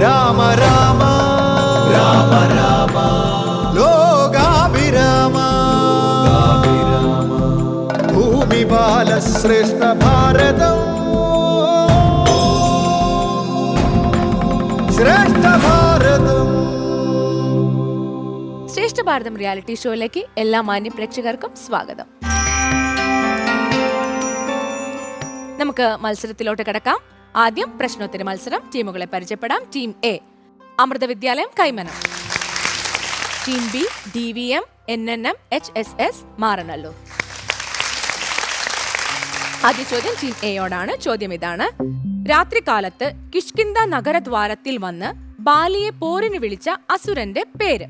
രാമ രാമ. രാമ രാമ. ലോകാഭിരാമ. ഭൂമി ബാലശ്രേഷ്ഠ ഭാരതം. ശ്രേഷ്ഠ ഭാരതം. ശ്രേഷ്ഠ ഭാരതം റിയാലിറ്റി ഷോയിലേക്ക് എല്ലാ മാന്യ പ്രേക്ഷകർക്കും സ്വാഗതം. നമുക്ക് മത്സരത്തിലോട്ട് കിടക്കാം. ആദ്യം പ്രശ്നോത്തര മത്സരം ടീമുകളെ പരിചയപ്പെടാം team A. Amrita Vidyalayam Kaimanam. Team B D V M N N M H S S Maranallur. ആദ്യ ചോദ്യം ടീം എയോടാണ്. ചോദ്യം ഇതാണ്. രാത്രികാലത്ത് കിഷ്കിന്ദ നഗരദ്വാരത്തിൽ വന്ന് ബാലിയെ പോരിന് വിളിച്ച അസുരന്റെ പേര്.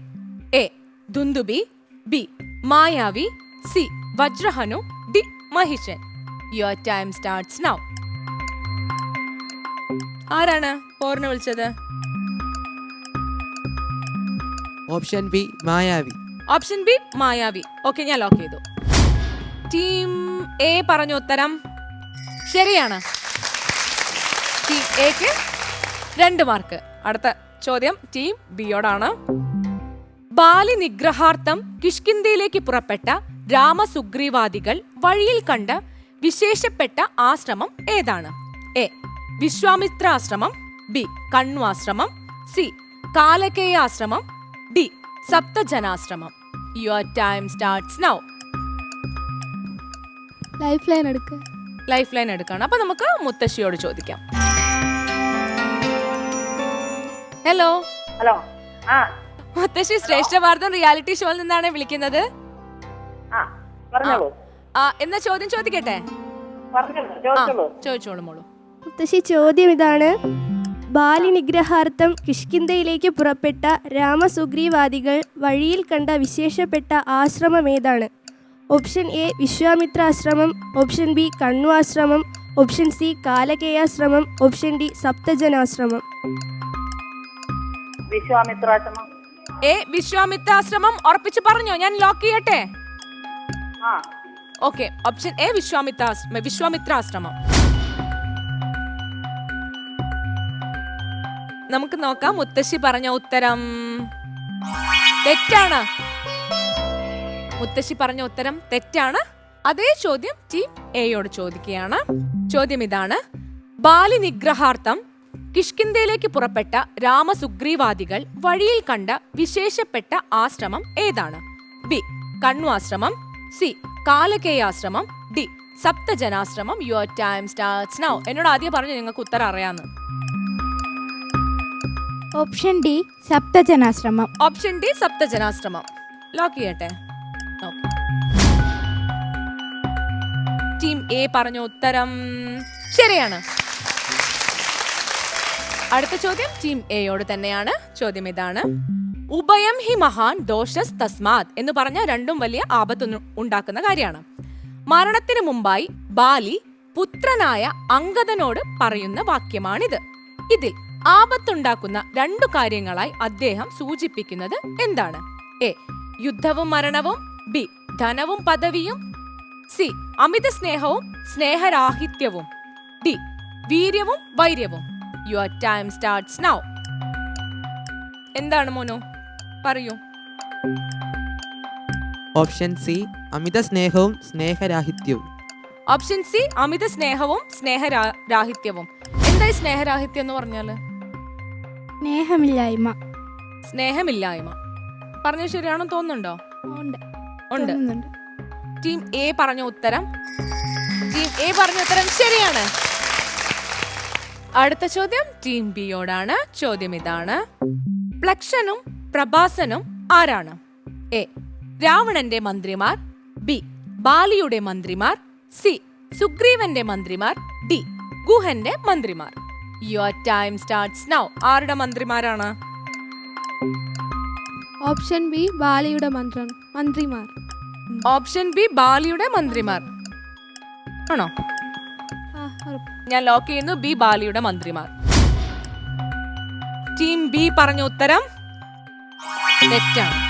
A. Dundubhi B. Mayavi C. Vajrahanu D. Mahishan. Your time starts now ആരാണ് പോറിനെ വിളിച്ചത്? Option B Mayavi. Option B Mayavi. Okay ഞാൻ ലോക്ക് ചെയ്തു. ടീം എ പറഞ്ഞ ഉത്തരം ശരിയാണ്. ടീം എക്ക് രണ്ട് മാർക്ക്. അടുത്ത ചോദ്യം ടീം ബിയോടാണ്. ബാലി നിഗ്രഹാർത്ഥം കിഷ്കിന്ദയിലേക്ക് പുറപ്പെട്ട രാമസുഗ്രീവാദികൾ വഴിയിൽ കണ്ട വിശേഷപ്പെട്ട ആശ്രമം ഏതാണ്? എ വിശ്വാമിത്ര ആശ്രമം ബി കണ്വാശ്രമം ആശ്രമം സി കാലകേയ ആശ്രമം D സപ്തജനാശ്രമം. Your time starts now lifeline എടുക്ക. ലൈഫ് ലൈൻ എടുക്കാണ്. അപ്പൊ നമുക്ക് മുത്തശ്ശിയോട് ചോദിക്കാം. ഹലോ ഹലോ ആ. മുത്തശ്ശി ശ്രേഷ്ഠ ഭാരതം റിയാലിറ്റി ഷോയിൽ നിന്നാണ് വിളിക്കുന്നത്. ആ പറഞ്ഞോളൂ. ആ എന്നാ ചോദ്യം ചോദിക്കട്ടെ? പറഞ്ഞോളൂ ചോദിച്ചോളൂ. ചോദിച്ചോളൂ മോളൂ. മുത്തശ്ശി ചോദ്യം ഇതാണ്. ബാലി നിഗ്രഹാർത്ഥം കിഷ്കിന്ധയിലേക്ക് പുറപ്പെട്ട രാമസുഗ്രീവാദികൾ വഴിയിൽ കണ്ട വിശേഷപ്പെട്ട ആശ്രമം ഏതാണ്? Option A വിശ്വാമിത്രാശ്രമം option B കണ്ണുവാശ്രമം option C കാലകേയാശ്രമം option D സപ്തജനാശ്രമം. വിശ്വാമിത്രാശ്രമം. A വിശ്വാമിത്രാശ്രമം? ഉറപ്പിച്ചു പറഞ്ഞോ ഞാൻ ലോക്ക് ചെയ്യട്ടെ? ആ. Okay option A വിശ്വാമിത്രാശ്രമം വിശ്വാമിത്രാശ്രമം. നമുക്ക് നോക്കാം. മുത്തശ്ശി പറഞ്ഞ ഉത്തരം. തെറ്റാണ്. മുത്തശ്ശി പറഞ്ഞ ഉത്തരം തെറ്റാണ്. അതേ ചോദ്യം ടീം എയോട് ചോദിക്കുകയാണ്. ചോദ്യം ഇതാണ്. ബാലി നിഗ്രഹാർത്ഥം കിഷ്കിന്ധയിലേക്ക് പുറപ്പെട്ട രാമസുഗ്രീവാദികൾ വഴിയിൽ കണ്ട വിശേഷപ്പെട്ട ആശ്രമം ഏതാണ്? ബി കണ്ണു ആശ്രമം C കാലകേയാശ്രമം. D സപ്തജനാശ്രമം. Your time starts now എന്നോട് ആദ്യം പറഞ്ഞു നിങ്ങൾക്ക് ഉത്തരം അറിയാന്ന്. Option D സപ്തജനാശ്രമം. Option D സപ്തജനാശ്രമം. Lock ചെയ്യട്ടെ? ടീം എ പറഞ്ഞ ഉത്തരം ശരിയാണ്. അടുത്ത ചോദ്യം ടീം എയോട് തന്നെയാണ്. ചോദ്യം ഇതാണ്. ഉഭയം ഹി മഹാൻ ദോഷസ് തസ്മാത് എന്ന് പറഞ്ഞ രണ്ടും വലിയ ആപത്ത് ഉണ്ടാക്കുന്ന കാര്യമാണ്. മരണത്തിന് മുമ്പായി ബാലി പുത്രനായ അങ്കദനോട് പറയുന്ന വാക്യമാണിത്. ഇതിൽ ആപത്തുണ്ടാക്കുന്ന രണ്ടു കാര്യങ്ങളായി അദ്ദേഹം സൂചിപ്പിക്കുന്നത് എന്താണ്? എ. യുദ്ധവും മരണവും. ബി. ധനവും പദവിയും. സി. അമിത സ്നേഹവും. സ്നേഹരാഹിത്യവും. ഡി. വീര്യവും വൈര്യവും. യുവർ ടൈം സ്റ്റാർട്ട്സ് നൗ എന്താണ് മോനോ? പറയൂ. ഓപ്ഷൻ സി അമിത സ്നേഹവും സ്നേഹരാഹിത്യവും. ഓപ്ഷൻ സി അമിത സ്നേഹവും സ്നേഹരാഹിത്യവും എന്തായി സ്നേഹരാഹിത്യം എന്ന് പറഞ്ഞാൽ? സ്നേഹമില്ലായ്മ. സ്നേഹമില്ലായ്മ. പറഞ്ഞത് ശരിയാണെന്ന് തോന്നുന്നുണ്ടോ? ഉണ്ട്. ഉണ്ട്. തോന്നുന്നുണ്ട്. ടീം എ പറഞ്ഞ ഉത്തരം. ടീം എ പറഞ്ഞ ഉത്തരം ശരിയാണ്. അടുത്ത ചോദ്യം ടീം ബിയോടാണ്. ചോദ്യം ഇതാണ്. പ്ലക്ഷനും പ്രഭാസനും ആരാണ്? എ. രാവണന്റെ മന്ത്രിമാർ. ബി. ബാലിയുടെ മന്ത്രിമാർ. സി. സുഗ്രീവന്റെ മന്ത്രിമാർ. ഡി. ഗുഹന്റെ മന്ത്രിമാർ. യുവർ ടൈം സ്റ്റാർട്ട്സ് നൗ ആരുടെ മന്ത്രിമാരാണ്? ഓപ്ഷൻ ബി ബാലയുടെ മന്ത്രം മന്ത്രിമാർ. ഓപ്ഷൻ ബി ബാലിയുടെ മന്ത്രിമാർ. ആണോ. ഞാൻ ലോക്ക് ചെയ്യുന്നു. ബി ബാലിയുടെ മന്ത്രിമാർ. ടീം ബി പറഞ്ഞ ഉത്തരം തെറ്റാണ്.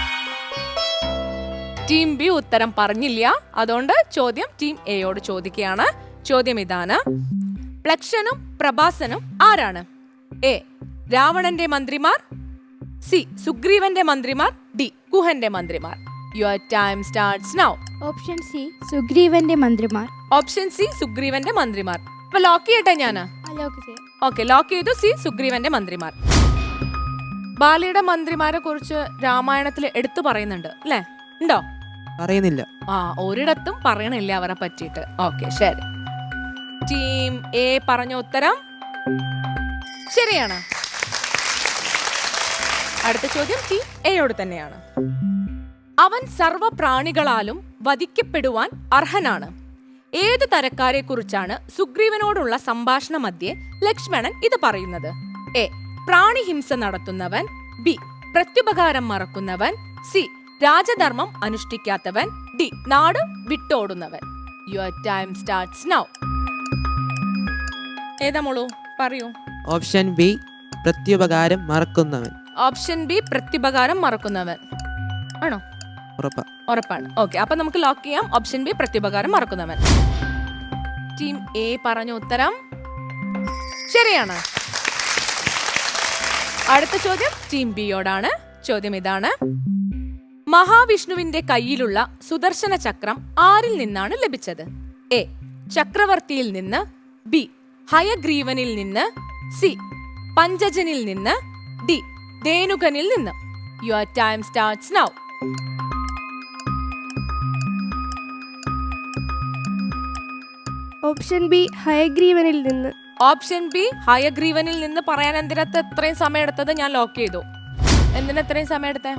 ടീം ബി ഉത്തരം പറഞ്ഞില്ല. അതുകൊണ്ട് ചോദ്യം ടീം എയോട് ചോദിക്കുകയാണ്. ചോദ്യം ഇതാണ്. പ്ലക്ഷനും പ്രഭാസനും ആരാണ്? എ. രാവണന്റെ മന്ത്രിമാർ. സി. സുഗ്രീവന്റെ മന്ത്രിമാർ. ഡി. കുഹന്റെ മന്ത്രിമാർ. Your time starts now. Option C. സുഗ്രീവന്റെ മന്ത്രിമാർ. Option C. സുഗ്രീവന്റെ മന്ത്രിമാർ. അപ്പൊ ലോക്ക് ചെയ്യട്ടെ ഞാൻ ഓക്കെ ലോക്ക് ചെയ്തു. സി. സുഗ്രീവന്റെ മന്ത്രിമാർ. ബാലിയുടെ മന്ത്രിമാരെ കുറിച്ച് രാമായണത്തിൽ എടുത്തു പറയുന്നുണ്ട് അല്ലേ? ഉണ്ടോ? പറയുന്നില്ല. ആ ഒരിടത്തും പറയണില്ല അവരെ പറ്റിയിട്ട്. ഓക്കെ ശരി. ടീം എ പറഞ്ഞ ഉത്തരം ശരിയാണ്. അടുത്ത ചോദ്യം ടീം എയോട് തന്നെയാണ്. അവൻ സർവ പ്രാണികളാലും വധിക്കപ്പെടുവാൻ അർഹനാണ്. ഏത് തരക്കാരെ കുറിച്ചാണ് സുഗ്രീവനോടുള്ള സംഭാഷണ മധ്യേ ലക്ഷ്മണൻ ഇത് പറയുന്നത്? എ. പ്രാണിഹിംസ നടത്തുന്നവൻ. ബി. പ്രത്യുപകാരം മറക്കുന്നവൻ. സി. രാജധർമ്മം അനുഷ്ഠിക്കാത്തവൻ. ഡി. നാട് വിട്ടോടുന്നവൻ. യുവർ ടൈം സ്റ്റാർട്ട്സ് നൗ ഏതാ മോളു? പറയൂ. ഓപ്ഷൻ ബി പ്രത്യുപകാരം മറക്കുന്നവൻ. ഓപ്ഷൻ ബി പ്രത്യുപകാരം മറക്കുന്നവൻ. ആണോ? ഉറപ്പ. ഉറപ്പാണ്. ഓക്കെ അപ്പൊ നമുക്ക് ലോക്ക് ചെയ്യാം. ഓപ്ഷൻ ബി പ്രത്യുപകാരം മറക്കുന്നവൻ. ടീം എ പറഞ്ഞ ഉത്തരം ശരിയാണ്. അടുത്ത ചോദ്യം ടീം ബിയോടാണ്. ചോദ്യം ഇതാണ്. മഹാവിഷ്ണുവിന്റെ കയ്യിലുള്ള സുദർശന ചക്രം ആരിൽ നിന്നാണ് ലഭിച്ചത്? എ ചക്രവർത്തിയിൽ നിന്ന് ബി ഹയഗ്രീവനിൽ നിന്ന് സി പഞ്ചജനിൽ നിന്ന് ഡി ദേനുകനിൽ നിന്ന്. Your time starts now option B ഹയഗ്രീവനിൽ നിന്ന്. ഓപ്ഷൻ ബി ഹയഗ്രീവനിൽ നിന്ന് പറയാൻ എന്തിനകത്ത് എത്രയും സമയം എടുത്തത്? ഞാൻ ലോക്ക് ചെയ്തു. എന്തിനാ ഇത്രയും സമയം എടുത്തേ?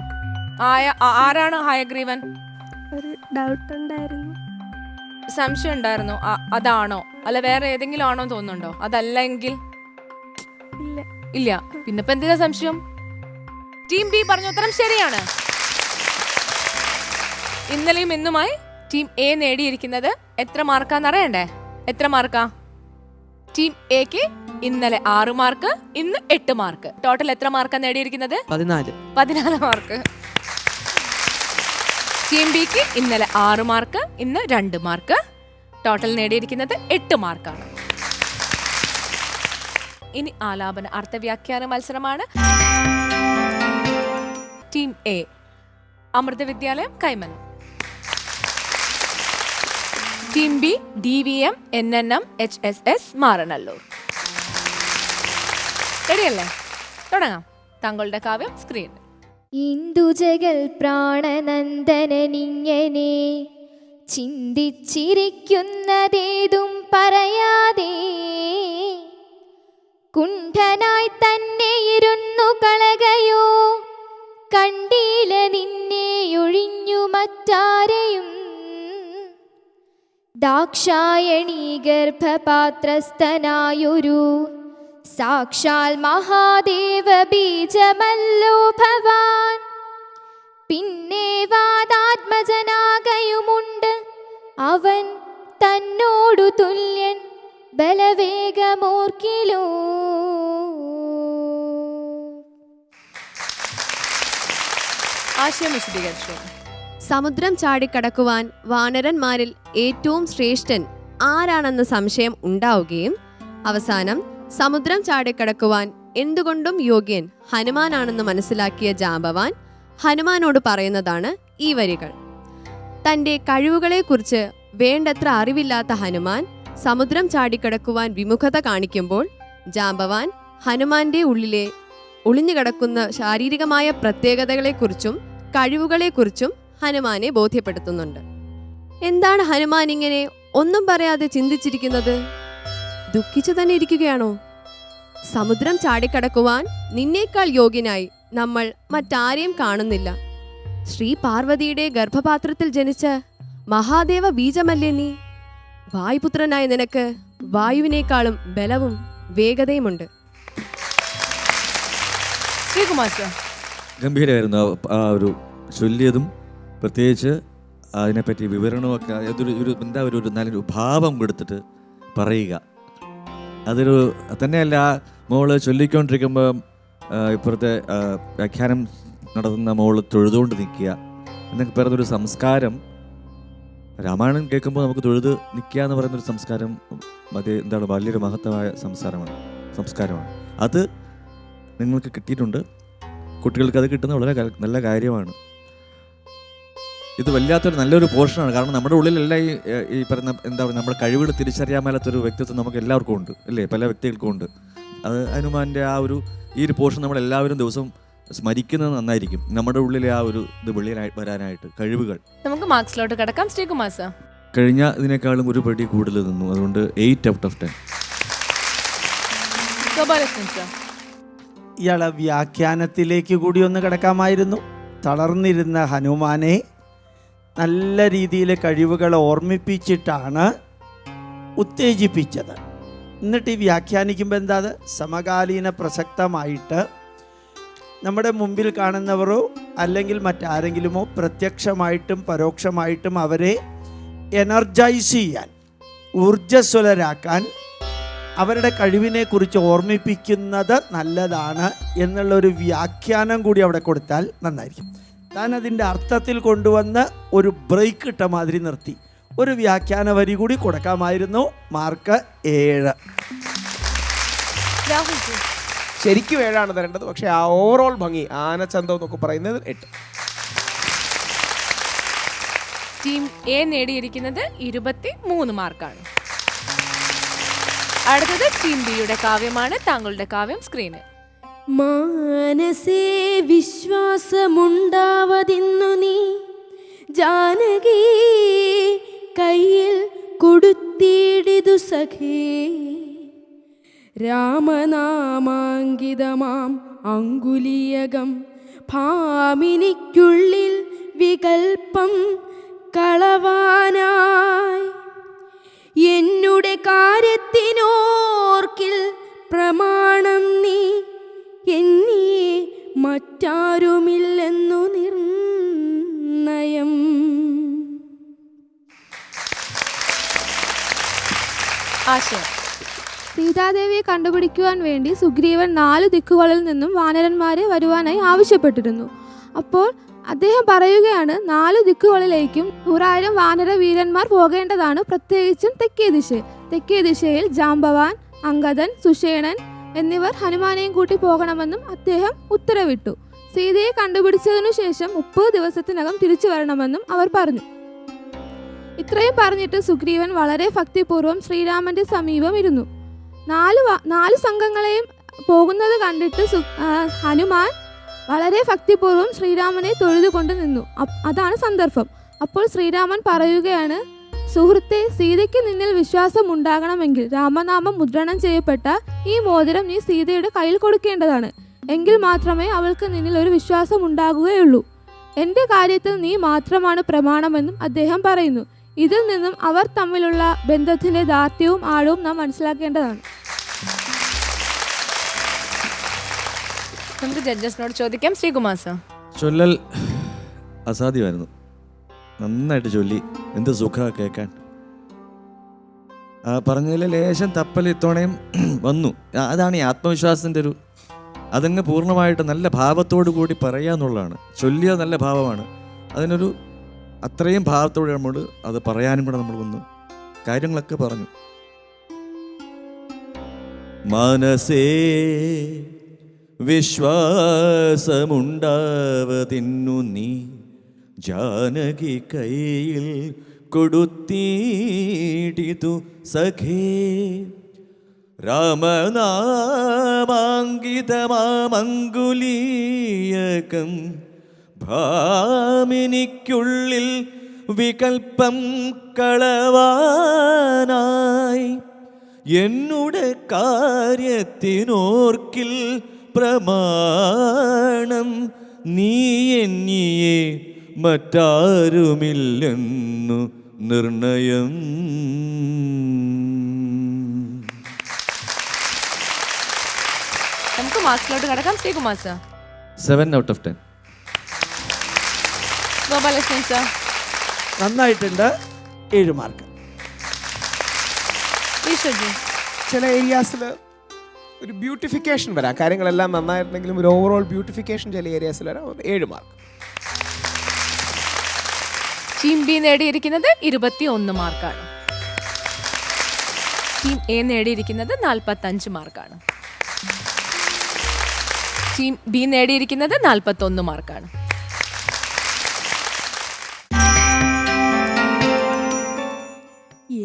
ആയ ആരാണ് ഹയഗ്രീവൻ? ഒരു ഡൗട്ട് ഉണ്ടായിരുന്നു. സംശയം ഉണ്ടായിരുന്നു. അതാണോ? അല്ല വേറെ ഏതെങ്കിലും ആണോ എന്ന് തോന്നുന്നുണ്ടോ? അതല്ലെങ്കിൽ ഇല്ല. ഇല്ല. പിന്നെ ഇപ്പൊ എന്തിനാ സംശയം? ടീം ബി പറഞ്ഞ ഉത്തരം ശരിയാണ്. ഇന്നലെയും ഇന്നുമായി ടീം എ നേടിയിരിക്കുന്നത് എത്ര മാർക്കാന്ന് അറിയണ്ടേ? എത്ര മാർക്കാ ടീം എക്ക് ഇന്നലെ ആറ് മാർക്ക് ഇന്ന് എട്ട് മാർക്ക് ടോട്ടൽ എത്ര മാർക്കാ നേടിയിരിക്കുന്നത്? പതിനാല്. പതിനാല് മാർക്ക് ടീം ബിക്ക് ഇന്നലെ ആറ് മാർക്ക് ഇന്ന് രണ്ട് മാർക്ക്. ടോട്ടൽ നേടിയിരിക്കുന്നത് എട്ട് മാർക്കാണ്. ഇനി ആലാപന അർത്ഥവ്യാഖ്യാന മത്സരമാണ്. Team A Amrita Vidyalayam Kaiman team B D V M N N M H S S Maranallur റെഡിയല്ലേ തുടങ്ങാം. താങ്കളുടെ കാവ്യം സ്ക്രീൻ ഇന്ദുജകൾ പ്രാണനന്ദനനിങ്ങനെ ചിന്തിച്ചിരിക്കുന്നതേതും പറയാതെ കുണ്ഠനായി തന്നെ ഇരുന്നു കളകയോ കണ്ടീല നിന്നെ ഒഴിഞ്ഞു മറ്റാരെയും. ദാക്ഷായണീ ഗർഭപാത്രസ്ഥനായൊരു സാക്ഷാൽ മഹാദേവ ബീജമല്ലോ ഭവാൻ. പിന്നെ വാദാത്മജനാകയുമുണ്ട് അവൻ തന്നോടു തുല്യൻ ബലവേഗമോർക്കിലോ. ആശയം വിശദീകരിച്ചു. സമുദ്രം ചാടിക്കടക്കുവാൻ വാനരന്മാരിൽ ഏറ്റവും ശ്രേഷ്ഠൻ ആരാണെന്ന സംശയം ഉണ്ടാവുകയും അവസാനം സമുദ്രം ചാടിക്കടക്കുവാൻ എന്തുകൊണ്ടും യോഗ്യൻ ഹനുമാനാണെന്ന് മനസ്സിലാക്കിയ ജാമ്പവാൻ ഹനുമാനോട് പറയുന്നതാണ് ഈ വരികൾ. തന്റെ കഴിവുകളെക്കുറിച്ച് വേണ്ടത്ര അറിവില്ലാത്ത ഹനുമാൻ സമുദ്രം ചാടിക്കടക്കുവാൻ വിമുഖത കാണിക്കുമ്പോൾ ജാമ്പവാൻ ഹനുമാന്റെ ഉള്ളിലെ ഒളിഞ്ഞുകിടക്കുന്ന ശാരീരികമായ പ്രത്യേകതകളെക്കുറിച്ചും കഴിവുകളെക്കുറിച്ചും ഹനുമാനെ ബോധ്യപ്പെടുത്തുന്നുണ്ട്. എന്താണ് ഹനുമാൻ ഇങ്ങനെ ഒന്നും പറയാതെ ചിന്തിച്ചിരിക്കുന്നത്? ദുഃഖിച്ചു തന്നെ ഇരിക്കുകയാണോ? സമുദ്രം ചാടിക്കടക്കുവാൻ നിന്നേക്കാൾ യോഗ്യനായി നമ്മൾ മറ്റാരെയും കാണുന്നില്ല. ശ്രീ പാർവതിയുടെ ഗർഭപാത്രത്തിൽ ജനിച്ച മഹാദേവ ബീജമല്ലേ നീ? വായുപുത്രനായ നിനക്ക് വായുവിനേക്കാളും ബലവും വേഗതയുമുണ്ട്. ശ്രീകുമാർ സർ. ഗംഭീരമായിരുന്നു ആ- ആ ഒരു ചൊല്ലിയതും പ്രത്യേകിച്ച് അതിനെപ്പറ്റി വിവരണമൊക്കെ അതൊരു ഒരു എന്താ ഒരു ഒരു നല്ലൊരു ഭാവം കൊടുത്തിട്ട് പറയുക. അതൊരു തന്നെയല്ല മോൾ ചൊല്ലിക്കൊണ്ടിരിക്കുമ്പോൾ ഇപ്പുറത്തെ വ്യാഖ്യാനം നടത്തുന്ന മോൾ തൊഴുതുകൊണ്ട് നിൽക്കുക. എന്നൊക്കെ പറയുന്നൊരു സംസ്കാരം രാമായണം കേൾക്കുമ്പോൾ നമുക്ക് തൊഴുത് നിൽക്കുക എന്ന് പറയുന്നൊരു സംസ്കാരം മതി എന്താണ് വലിയൊരു മഹത്തമായ സംസ്കാരമാണ് സംസ്കാരമാണ്. അത് നിങ്ങൾക്ക് കിട്ടിയിട്ടുണ്ട്. കുട്ടികൾക്ക് അത് കിട്ടുന്നത് വളരെ നല്ല കാര്യമാണ്. ഇത് വല്ലാത്തൊരു നല്ലൊരു പോർഷനാണ്. കാരണം നമ്മുടെ ഉള്ളിലെല്ലാം ഈ ഈ പറയുന്ന എന്താ പറയുക നമ്മുടെ കഴിവുകൾ തിരിച്ചറിയാൻ മേലാത്തൊരു വ്യക്തിത്വം നമുക്ക് എല്ലാവർക്കും ഉണ്ട് അല്ലേ? പല വ്യക്തികൾക്കും ഉണ്ട്. അത് ഹനുമാന്റെ ആ ഒരു ഈ ഒരു പോർഷൻ നമ്മൾ എല്ലാവരും ദിവസവും സ്മരിക്കുന്നത് നന്നായിരിക്കും. നമ്മുടെ ഉള്ളിലെ ആ ഒരു ഇത് വെളിയിലായി വരാനായിട്ട് കഴിവുകൾ. നമുക്ക് മാർക്സിലോട്ട് കിടക്കാം. ശ്രീകുമാർ സാർ. കഴിഞ്ഞ ഇതിനേക്കാളും ഒരു പടി കൂടുതൽ നിന്നു. അതുകൊണ്ട് eight out of ten Gopalakrishnan sir. ഇയാളെ വ്യാഖ്യാനത്തിലേക്ക് കൂടി ഒന്ന് കിടക്കാമായിരുന്നു. തളർന്നിരുന്ന ഹനുമാനെ നല്ല രീതിയിൽ കഴിവുകൾ ഓർമ്മിപ്പിച്ചിട്ടാണ് ഉത്തേജിപ്പിച്ചത്. എന്നിട്ട് ഈ വ്യാഖ്യാനിക്കുമ്പോൾ എന്താ അത്? സമകാലീന പ്രസക്തമായിട്ട് നമ്മുടെ മുമ്പിൽ കാണുന്നവരോ അല്ലെങ്കിൽ മറ്റാരെങ്കിലുമോ പ്രത്യക്ഷമായിട്ടും പരോക്ഷമായിട്ടും അവരെ എനർജൈസ് ചെയ്യാൻ ഊർജസ്വലരാക്കാൻ അവരുടെ കഴിവിനെ കുറിച്ച് ഓർമ്മിപ്പിക്കുന്നത് നല്ലതാണ് എന്നുള്ളൊരു വ്യാഖ്യാനം കൂടി അവിടെ കൊടുത്താൽ നന്നായിരിക്കും. താൻ അതിന്റെ അർത്ഥത്തിൽ കൊണ്ടുവന്ന് ഒരു ബ്രേക്ക് ഇട്ട മാതിരി നിർത്തി. ഒരു വ്യാഖ്യാന വരി കൂടി കൊടുക്കാമായിരുന്നു മാർക്ക് ഏഴ്. ശരിക്കും ഏഴാണ് തരേണ്ടത്. പക്ഷേ ആ ഓവറോൾ ഭംഗി ആനച്ചന്തം എന്നൊക്കെ പറയുന്നത് എട്ട്. ടീം എ നേടിയിരിക്കുന്നത് ഇരുപത്തി മൂന്ന് മാർക്കാണ്. അടുത്തത് ടീം ബിയുടെ കാവ്യമാണ്. താങ്കളുടെ കാവ്യം സ്ക്രീന് മാനസേ വിശ്വാസമുണ്ടാവതിന്നു നീ. ജാനകി കയ്യിൽ കൊടുത്തിടിതു സഖേ. രാമനാമാങ്കിതമാം അങ്കുലിയകം. ഭാമിനിക്കുള്ളിൽ വികൽപ്പം കളവാനായി. എന്നുടെ കാര്യത്തിനോർക്കിൽ പ്രമാണം എന്നീ മറ്റാരുമില്ലെന്നു നിർണയം. ആശയം. സീതാദേവിയെ കണ്ടുപിടിക്കുവാൻ വേണ്ടി സുഗ്രീവൻ നാല് ദിക്കുകളിൽ നിന്നും വാനരന്മാരെ വരുവാനായി ആവശ്യപ്പെട്ടിരുന്നു. അപ്പോൾ അദ്ദേഹം പറയുകയാണ് നാല് ദിക്കുകളിലേക്കും നൂറായിരം വാനര വീരന്മാർ പോകേണ്ടതാണ് പ്രത്യേകിച്ചും തെക്കേ ദിശ തെക്കേ ദിശയിൽ ജാംബവാൻ അങ്കദൻ സുഷേണൻ എന്നിവർ ഹനുമാനെയും കൂട്ടി പോകണമെന്നും അദ്ദേഹം ഉത്തരവിട്ടു. സീതയെ കണ്ടുപിടിച്ചതിനു ശേഷം മുപ്പത് ദിവസത്തിനകം തിരിച്ചു വരണമെന്നും അവർ പറഞ്ഞു. ഇത്രയും പറഞ്ഞിട്ട് സുഗ്രീവൻ വളരെ ഭക്തിപൂർവം ശ്രീരാമന്റെ സമീപം ഇരുന്നു. നാല് നാല് സംഘങ്ങളെയും പോകുന്നത് കണ്ടിട്ട് ഹനുമാൻ വളരെ ഭക്തിപൂർവം ശ്രീരാമനെ തൊഴുതുകൊണ്ട് നിന്നു. അതാണ് സന്ദർഭം. അപ്പോൾ ശ്രീരാമൻ പറയുകയാണ് സുഹൃത്തെ സീതയ്ക്ക് നിന്നിൽ വിശ്വാസം ഉണ്ടാകണമെങ്കിൽ രാമനാമം മുദ്രണം ചെയ്യപ്പെട്ട ഈ മോതിരം നീ സീതയുടെ കയ്യിൽ കൊടുക്കേണ്ടതാണ്. എങ്കിൽ മാത്രമേ അവൾക്ക് നിന്നിൽ ഒരു വിശ്വാസം ഉണ്ടാകുകയുള്ളൂ. എന്റെ കാര്യത്തിൽ നീ മാത്രമാണ് പ്രമാണമെന്നും അദ്ദേഹം പറയുന്നു. ഇതിൽ നിന്നും അവർ തമ്മിലുള്ള ബന്ധത്തിന്റെ ദാർഢ്യവും ആഴവും നാം മനസ്സിലാക്കേണ്ടതാണ്. നമുക്ക് ജഡ്ജസിനോട് ചോദിക്കാം. ശ്രീകുമാർ സാർ. ചൊല്ലൽ അസാധ്യമായിരുന്നു. നന്നായിട്ട് ചൊല്ലി. എന്ത് സുഖമാണ് കേൾക്കാൻ ആ പറഞ്ഞതിൽ ലേശം തപ്പൽ ഇത്തവണയും വന്നു. അതാണ് ഈ ആത്മവിശ്വാസത്തിന്റെ ഒരു അതങ്ങ് പൂർണമായിട്ട് നല്ല ഭാവത്തോടു കൂടി പറയുക എന്നുള്ളതാണ്. ചൊല്ലിയ നല്ല ഭാവമാണ്. അതിനൊരു അത്രയും ഭാവത്തോടെ നമ്മൾ അത് പറയാനും കൂടെ നമ്മൾ വന്നു. കാര്യങ്ങളൊക്കെ പറഞ്ഞു. മനസ്സേ വിശ്വാസമുണ്ടാവതിന്നു നീ ജാനകി കയ്യിൽ കൊടുത്തീടിതു സഖേ. രാമനാമാങ്കിതമാമങ്കുലീയകം ഭാമിനിക്കുള്ളിൽ വികൽപ്പം കളവാനായി. എന്നുടെ കാര്യത്തിനോർക്കിൽ പ്രമാണം നീ എന്നിയെ മറ്റാരുമില്ലെന്നു നിർണയം. നമുക്ക് മാർക്സിലോട്ട് കിടക്കാം. Sreekumar sir seven out of ten Gopalakrishnan sir നന്നായിട്ടുണ്ട്. ഏഴ് മാർക്ക്. ഈശ്വർജി. ചില ഏരിയാസിൽ ഒരു ബ്യൂട്ടിഫിക്കേഷൻ വരാം. കാര്യങ്ങളെല്ലാം നന്നായിട്ടുണ്ടെങ്കിലും ഒരു ഓവറോൾ ബ്യൂട്ടിഫിക്കേഷൻ ചില ഏരിയാസിൽ വരാം. ഏഴ് മാർക്ക്. ടീം ബി നേടിയിരിക്കുന്നത് ഇരുപത്തി ഒന്ന് മാർക്കാണ്. ടീം എ നേടിയിരിക്കുന്നത് നാൽപ്പത്തഞ്ച് മാർക്കാണ്. ടീം ബി നേടിയിരിക്കുന്നത് നാൽപ്പത്തൊന്ന് മാർക്കാണ്.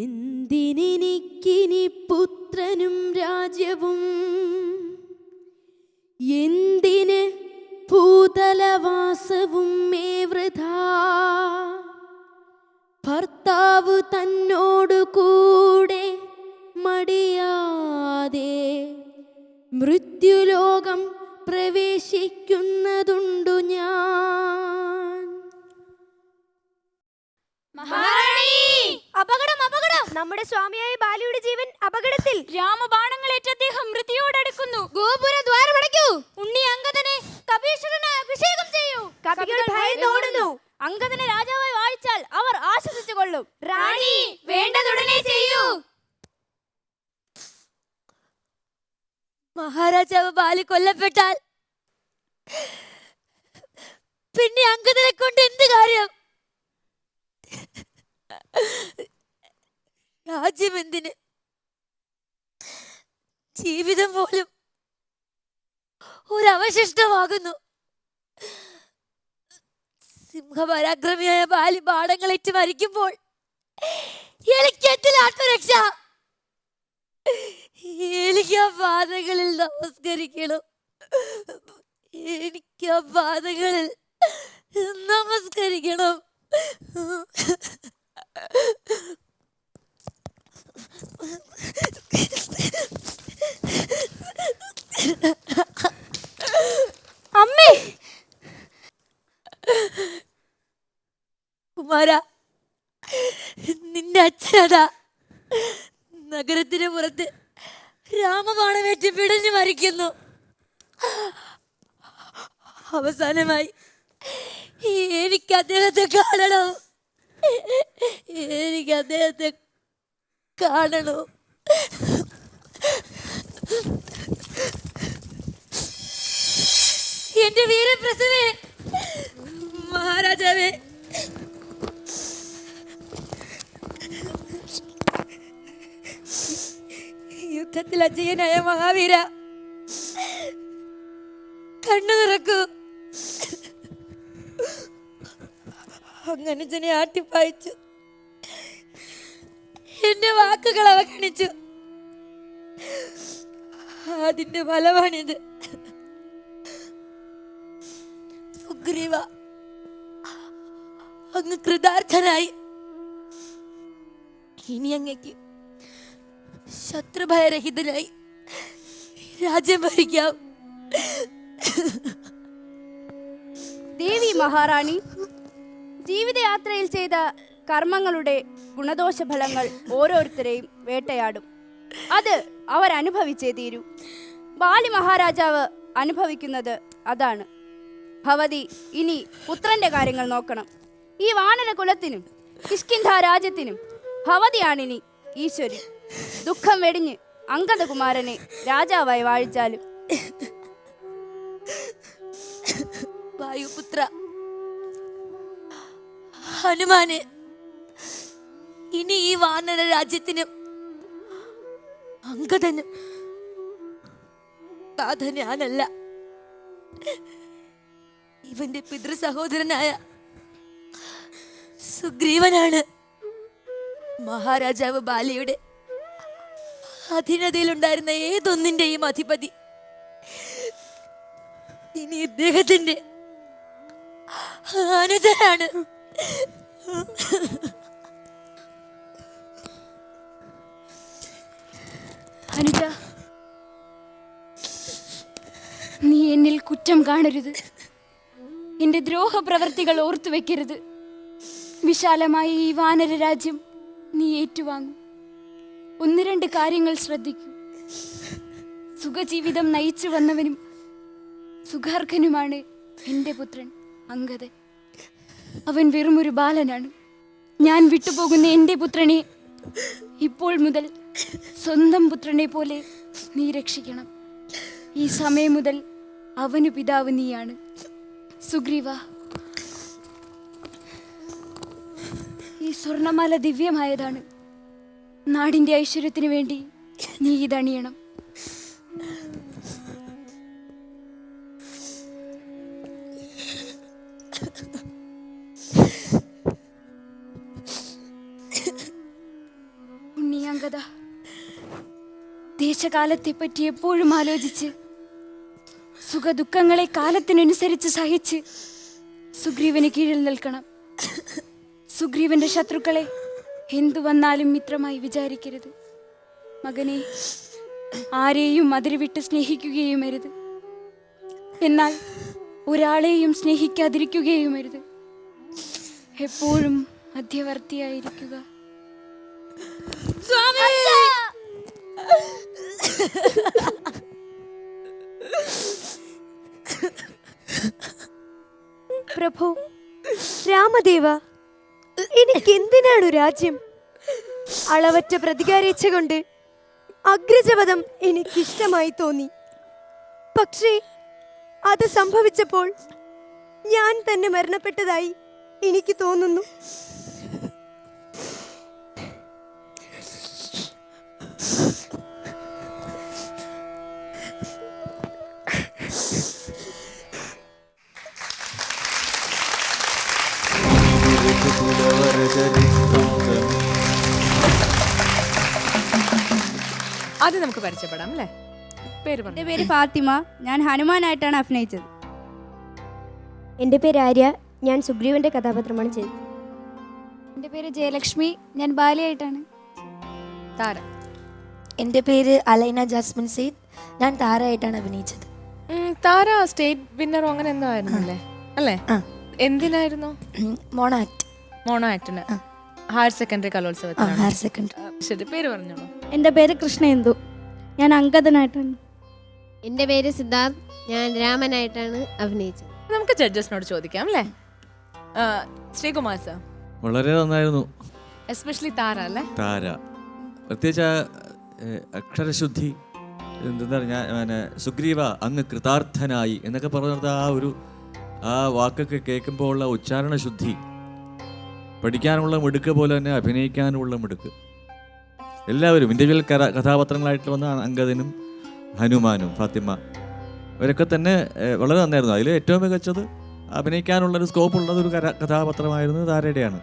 എന്തിനെനിക്കിനി പുത്രനും രാജ്യവും? എന്തിന് ഭൂതലവാസവും മേ വൃഥാ? ഭർത്താവ് തന്നോടു കൂടെ മടിയാതെ മൃത്യുലോകം പ്രവേശിക്കുന്നതുണ്ടു ഞാൻ. അപകടം അപകടം! നമ്മുടെ സ്വാമിയായ ബാലിയുടെ ജീവൻ അപകടത്തിൽ. രാമബാണങ്ങളേറ്റ് അദ്ദേഹം മൃതിയോടടുക്കുന്നു ഗോപുര ദ്വാരമടയ്ക്കൂ ഉണ്ണി അംഗതനെ കപീശ്വരന് അഭിഷേകം ചെയ്യൂ. കപികൾ ഭയന്നോടുന്നു അങ്കദനെ രാജാവായി വാഴിച്ചാൽ അവർ ആശ്വസിച്ചു കൊള്ളും റാണി വേണ്ടതുടനെ ചെയ്യൂ. മഹാരാജാവ് ബാലി കൊല്ലപ്പെട്ടാൽ പിന്നെ അങ്കദനെ കൊണ്ട് എന്ത് കാര്യം? രാജ്യം എന്തിന് ജീവിതം പോലും ഒരവശിഷ്ടമാകുന്നു. സിംഹപരാക്രമിയായ ബാലി പാടങ്ങളേറ്റ് മരിക്കുമ്പോൾ എനിക്കെത്തിൽ ആത്മരക്ഷ. എനിക്ക് ആ പാതകളിൽ നമസ്കരിക്കണം. എനിക്ക് ആ പാതകളിൽ നമസ്കരിക്കണം. അമ്മേ! കുമാര നിന്റെ അച്ഛനതാ. നഗരത്തിന് പുറത്ത് രാമബാണമേറ്റ് പിടഞ്ഞു മരിക്കുന്നു. അവസാനമായി എനിക്ക് അദ്ദേഹത്തെ കാണണം. എനിക്ക് അദ്ദേഹത്തെ കാണണോ. എന്റെ വീരപ്രസവേ മഹാരാജാവേ. യുദ്ധത്തിൽ അജയനായ മഹാവീര. കണ്ണു തുറക്കൂ അങ്ങനെ ആട്ടിപ്പായിച്ചു. എന്റെ വാക്കുകൾ അവഗണിച്ചു. അതിന്റെ ഫലമാണിത്. സുഗ്രീവ അങ്ങ് കൃതാർത്ഥനായി. ഇനി അങ്ങക്ക് ശത്രുഭയരഹിതനായി രാജ്യം ഭരിക്കാം. ദേവി മഹാറാണി ജീവിതയാത്രയിൽ ചെയ്ത കർമ്മങ്ങളുടെ ഗുണദോഷ ഫലങ്ങൾ ഓരോരുത്തരെയും വേട്ടയാടും. അത് അവരനുഭവിച്ചേ തീരൂ. ബാലി മഹാരാജാവ് അനുഭവിക്കുന്നത് അതാണ്. ഭവതി ഇനി പുത്രന്റെ കാര്യങ്ങൾ നോക്കണം. ഈ വാനര കുലത്തിനും കിഷ്കിന്ധ രാജ്യത്തിനും ഭവതിയാണിനി ഈശ്വരി. ദുഃഖം വെടിഞ്ഞ് അങ്കദകുമാരനെ രാജാവായി വാഴിച്ചാലും. വായുപുത്ര ഹനുമാന് ഇനി ഈ വാനര രാജ്യത്തിനും അങ്കദനും ഞാനല്ല. ഇവന്റെ പിതൃ സഹോദരനായ സുഗ്രീവനാണ്. മഹാരാജാവ് ബാലിയുടെ അധീനതയിലുണ്ടായിരുന്ന ഏതൊന്നിന്റെയും അധിപതി. ഇനി ഇദ്ദേഹത്തിന്റെ അനുജനാണ് അനുജ നീ എന്നിൽ കുറ്റം കാണരുത്. എന്റെ ദ്രോഹ പ്രവർത്തികൾ ഓർത്തു വെക്കരുത് വിശാലമായ ഈ വാനര രാജ്യം നീ ഏറ്റുവാങ്ങും. ഒന്ന് രണ്ട് കാര്യങ്ങൾ ശ്രദ്ധിക്കൂ. സുഖജീവിതം നയിച്ചു വന്നവനും സുഖാർഹനുമാണ് എന്റെ പുത്രൻ അങ്കദൻ. അവൻ വെറുമൊരു ബാലനാണ്. ഞാൻ വിട്ടുപോകുന്ന എന്റെ പുത്രനെ ഇപ്പോൾ മുതൽ സ്വന്തം പുത്രനെ പോലെ നീ രക്ഷിക്കണം. ഈ സമയം മുതൽ അവനു പിതാവ് നീയാണ്. സുഗ്രീവ സ്വർണമാല ദിവ്യമായതാണ്. നാടിന്റെ ഐശ്വര്യത്തിന് വേണ്ടി നീ ഇതണിയണം. ഉണ്ണിയാങ്കത ദേശകാലത്തെപ്പറ്റി എപ്പോഴും ആലോചിച്ച് സുഖദുഃഖങ്ങളെ കാലത്തിനനുസരിച്ച് സഹിച്ച് സുഗ്രീവന് കീഴിൽ നിൽക്കണം. സുഗ്രീവന്റെ ശത്രുക്കളെ എന്തു വന്നാലും മിത്രമായി വിചാരിക്കരുത്. മകനെ ആരെയും അതിരുവിട്ട് സ്നേഹിക്കുകയും അരുത് എന്നാൽ ഒരാളെയും സ്നേഹിക്കാതിരിക്കുകയും അരുത് എപ്പോഴും മധ്യവർത്തിയായിരിക്കുക. പ്രഭു രാമദേവ എനിക്ക് എന്തിനാണ് രാജ്യം? അളവറ്റ പ്രതികാരേച്ഛ കൊണ്ട് അഗ്രജപദം എനിക്കിഷ്ടമായി തോന്നി. പക്ഷേ അത് സംഭവിച്ചപ്പോൾ ഞാൻ തന്നെ മരണപ്പെട്ടതായി എനിക്ക് തോന്നുന്നു. ആദ്യം നമുക്ക് പരിചയപ്പെടാം അല്ലേ? പേര് പറഞ്ഞു. എന്റെ പേര് ഫാത്തിമ. ഞാൻ ഹനുമാനായിട്ടാണ് അഭിനയിച്ചത്. എന്റെ പേര് ആര്യ. ഞാൻ സുഗ്രീവന്റെ കഥാപാത്രമാണ് ചെയ്തത്. എന്റെ പേര് ജയലക്ഷ്മി. ഞാൻ ബാലിയായിട്ടാണ്. താര. എന്റെ പേര് അലൈന ജാസ്മിൻ സെയ്ദ് ഞാൻ താരമായിട്ടാണ് അഭിനയിച്ചത്. ഉം, താര സ്റ്റേറ്റ് വിന്നറോ അങ്ങനെ എന്തോ ആയിരുന്നല്ലേ അല്ലേ? ആ. എന്തിനായിരുന്നു? മോണാക്ട് മോണോ ആക്ടിന്. ഹയർ സെക്കൻഡറി കലോത്സവത്തിനാണ് ഹയർ സെക്കൻഡറി. ശരി പേര് പറഞ്ഞോളൂ. എന്റെ പേര് കൃഷ്ണേന്ദു. ഞാൻ അങ്കദനായിട്ടാണ് എന്റെ പേര് സിദ്ധാർത്ഥ്. ഞാൻ രാമനായിട്ടാണ് അഭിനയിച്ചത്. നമുക്ക് ജഡ്ജസിനോട് ചോദിക്കാം അല്ലേ? ശ്രീകുമാർ സർ. വളരെ നന്നായിരുന്നു. എസ്പെഷ്യലി താര അല്ലേ? താര. പ്രത്യേകിച്ച് അക്ഷരശുദ്ധി എന്താ ഞാൻ സുഗ്രീവ അങ്ങ് കൃതാർത്ഥനായി എന്നൊക്കെ പറഞ്ഞത് ആ ഒരു ആ വാക്കൊക്കെ കേൾക്കുമ്പോൾ ഉള്ള ഉച്ചാരണ ശുദ്ധി പഠിക്കാനുള്ള മിടുക്ക് പോലെ തന്നെ അഭിനയിക്കാനുള്ള മിടുക്ക്. എല്ലാവരും ഇൻഡിവിജ്വൽ കഥ കഥാപാത്രങ്ങളായിട്ട് വന്ന അങ്കദനും ഹനുമാനും ഫാത്തിമ അവരൊക്കെ തന്നെ വളരെ നന്നായിരുന്നു. അതിൽ ഏറ്റവും മികച്ചത് അഭിനയിക്കാനുള്ളൊരു സ്കോപ്പ് ഉള്ളതൊരു ഒരു കര കഥാപാത്രമായിരുന്നു താരയുടെയാണ്.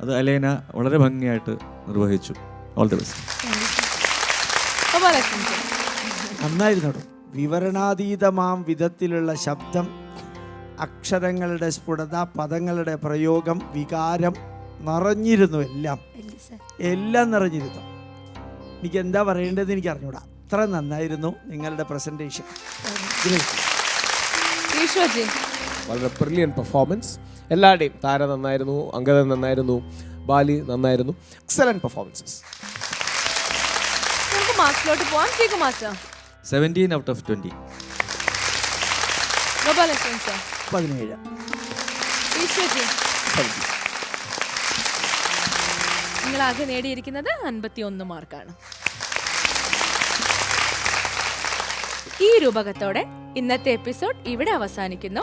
അത് അലേന വളരെ ഭംഗിയായിട്ട് നിർവഹിച്ചു. ഓൾ ദി ബെസ്റ്റ് നന്നായിരുന്നു. കേട്ടോ വിവരണാതീതമാം വിധത്തിലുള്ള ശബ്ദം അക്ഷരങ്ങളുടെ സ്ഫുടത പദങ്ങളുടെ പ്രയോഗം വികാരം നിറഞ്ഞിരുന്നു എല്ലാം. എല്ലാം നിറഞ്ഞിരുന്നു. എനിക്ക് എന്താ പറയേണ്ടതെന്ന് എനിക്ക് അറിഞ്ഞൂടാ അത്ര നന്നായിരുന്നു നിങ്ങളുടെ പ്രസന്റേഷൻ വളരെ ബ്രില്യൻ പെർഫോമൻസ് എല്ലാവരുടെയും താര നന്നായിരുന്നു അങ്കദൻ നന്നായിരുന്നു ബാലി നന്നായിരുന്നു. എക്സലന്റ് പെർഫോമൻസസ് നമുക്ക് മാർക്സിലോട്ട് പോവാം. Sreekumar sir seventeen out of twenty Gopalakrishnan sir പതിനേഴ്. ഈശ്വർജി നിങ്ങൾ ആകെ നേടിയിരിക്കുന്നത് അൻപത്തി ഒന്ന് മാർക്കാണ് ഈ രൂപകത്തോടെ ഇന്നത്തെ എപ്പിസോഡ് ഇവിടെ അവസാനിക്കുന്നു.